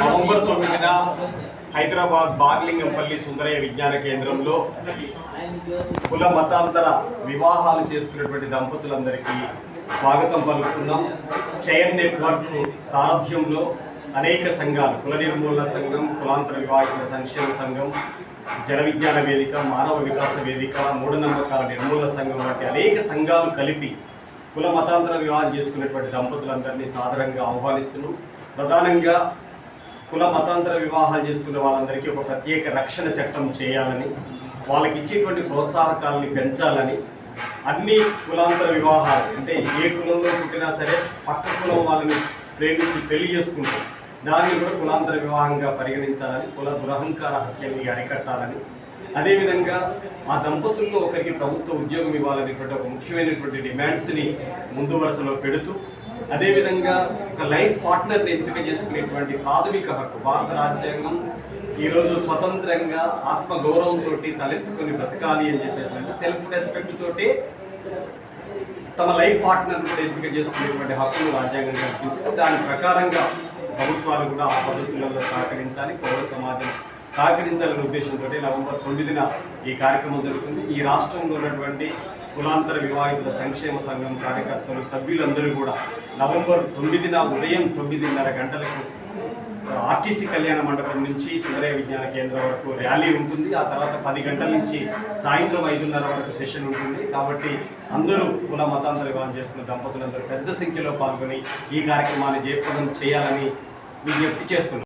November తొమ్మిదిన హైదరాబాద్ బార్లింగంపల్లి సుందరయ్య విజ్ఞాన కేంద్రంలో కుల మతాంతర వివాహాలు చేసుకున్నటువంటి దంపతులందరికీ స్వాగతం పలుకుతున్నాం. చైన్ నెట్వర్క్ సారథ్యంలో అనేక సంఘాలు కుల నిర్మూలన సంఘం కులాంతర వివాహితుల సంక్షేమ సంఘం జన విజ్ఞాన వేదిక మానవ వికాస వేదిక మూఢనమ్మకాల నిర్మూలన సంఘం వంటి అనేక సంఘాలు కలిపి కుల మతాంతర వివాహం చేసుకునేటువంటి దంపతులందరినీ సాధారణంగా ఆహ్వానిస్తున్నాం. ప్రధానంగా కుల మతాంతర వివాహాలు చేసుకునే వాళ్ళందరికీ ఒక ప్రత్యేక రక్షణ చట్టం చేయాలని వాళ్ళకి ఇచ్చేటువంటి ప్రోత్సాహకాలని పెంచాలని అన్ని కులాంతర వివాహాలు అంటే ఏ కులంలో పుట్టినా సరే పక్క కులం వాళ్ళని ప్రేమించి పెళ్ళి చేసుకుంటాం దాన్ని కూడా కులాంతర వివాహంగా పరిగణించాలని కుల దురహంకార హత్యల్ని అరికట్టాలని. అదేవిధంగా ఆ దంపతుల్లో ఒకరికి ప్రభుత్వ ఉద్యోగం ఇవ్వాలనేటువంటి ఒక ముఖ్యమైనటువంటి డిమాండ్స్ని ముందు వరుసలో పెడుతూ అదేవిధంగా ఒక లైఫ్ పార్ట్నర్ని ఎంపిక చేసుకునేటువంటి ప్రాథమిక హక్కు భారత రాజ్యాంగం ఈరోజు స్వతంత్రంగా ఆత్మగౌరవంతో తలెత్తుకొని బ్రతకాలి అని చెప్పేసి అంటే సెల్ఫ్ రెస్పెక్ట్ తోటి తమ లైఫ్ పార్ట్నర్ కూడా ఎంపిక చేసుకునేటువంటి హక్కును రాజ్యాంగం కల్పించింది. దాని ప్రకారంగా ప్రభుత్వాలు కూడా ఆ పద్ధతులలో సహకరించాలి. పౌర సమాజం సహకరించాలనే ఉద్దేశంతో నవంబర్ తొమ్మిదిన ఈ కార్యక్రమం జరుగుతుంది. ఈ రాష్ట్రంలో ఉన్నటువంటి కులాంతర వివాహితుల సంక్షేమ సంఘం కార్యకర్తలు సభ్యులందరూ కూడా నవంబర్ తొమ్మిదిన ఉదయం తొమ్మిదిన్నర గంటలకు ఆర్టీసీ కళ్యాణ మండపం నుంచి సుందరయ విజ్ఞాన కేంద్రం వరకు ర్యాలీ ఉంటుంది. ఆ తర్వాత పది గంటల నుంచి సాయంత్రం ఐదున్నర వరకు సెషన్ ఉంటుంది. కాబట్టి అందరూ కుల మతాంతర వివాహం చేసుకున్న దంపతులందరూ పెద్ద సంఖ్యలో పాల్గొని ఈ కార్యక్రమాన్ని జయప్రదం చేయాలని విజ్ఞప్తి చేస్తున్నారు.